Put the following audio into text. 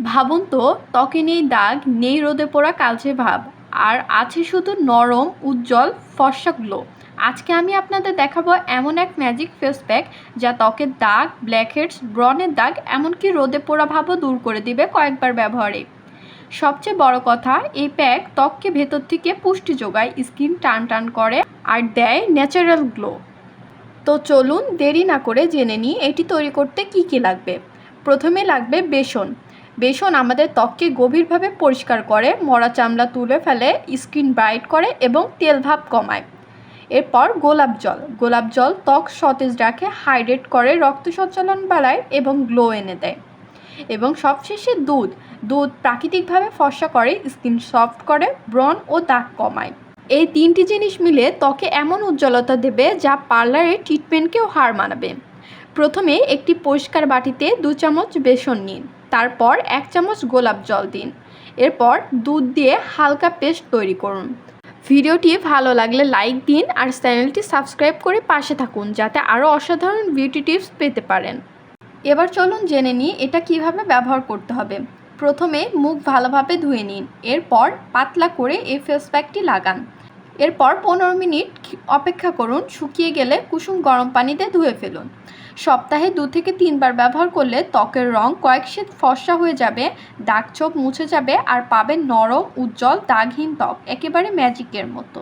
ভাবুন তো, ত্বকে নেই দাগ, নেই রোদে পোড়া কালচে ভাব, আর আছে শুধু নরম, উজ্জ্বল, ফর্সা গ্লো আজকে আমি আপনাদের দেখাবো এমন এক ম্যাজিক ফেস প্যাক যা ত্বকের দাগ ব্ল্যাকহেডস ব্রনের দাগ, এমনকি রোদে পোড়া ভাবও দূর করে দিবে কয়েকবার ব্যবহারে। সবচেয়ে বড় কথা, এই প্যাক ত্বককে ভেতর থেকে পুষ্টি যোগায় স্কিন টান টান করে, আর দেয় ন্যাচারাল গ্লো তো চলুন দেরি না করে জেনে নিই, এটি তৈরি করতে কি কি লাগবে। প্রথমে লাগবে বেসন। বেসন আমাদের ত্বককে গভীরভাবে পরিষ্কার করে, মরা চামড়া তুলে ফেলে, স্কিন ব্রাইট করে এবং তেল ভাব কমায়। এরপর গোলাপ জল। গোলাপ জল ত্বক সতেজ রাখে, হাইড্রেট করে রক্ত সঞ্চালন বাড়ায় এবং গ্লো এনে দেয়। এবং সবশেষে দুধ। দুধ প্রাকৃতিকভাবে ফর্সা করে, স্কিন সফট করে, ব্রণ ও দাগ কমায়। এই তিনটি জিনিস মিলে ত্বকে এমন উজ্জ্বলতা দেবে যা পার্লারের ট্রিটমেন্টকেও হার মানাবে। প্রথমে একটি পরিষ্কার বাটিতে দু চামচ বেসন নিন, তারপর এক চামচ গোলাপ জল দিন। এরপর দুধ দিয়ে হালকা পেস্ট তৈরি করুন। ভিডিওটি ভালো লাগলে লাইক দিন আর চ্যানেলটি সাবস্ক্রাইব করে পাশে থাকুন, যাতে আরও অসাধারণ বিউটি টিপস পেতে পারেন। এবার চলুন জেনে নিই এটা কীভাবে ব্যবহার করতে হবে। প্রথমে মুখ ভালোভাবে ধুয়ে নিন, এরপর পাতলা করে এই ফেস প্যাকটি লাগান। এরপর পনেরো মিনিট অপেক্ষা করুন, শুকিয়ে গেলে কুসুম গরম পানিতে ধুয়ে ফেলুন। সপ্তাহে দু থেকে তিনবার ব্যবহার করলে ত্বকের রং কয়েক শীত ফর্সা হয়ে যাবে, দাগ ছোপ মুছে যাবে আর পাবেন নরম, উজ্জ্বল, দাগহীন ত্বক, একেবারে ম্যাজিকের মতো।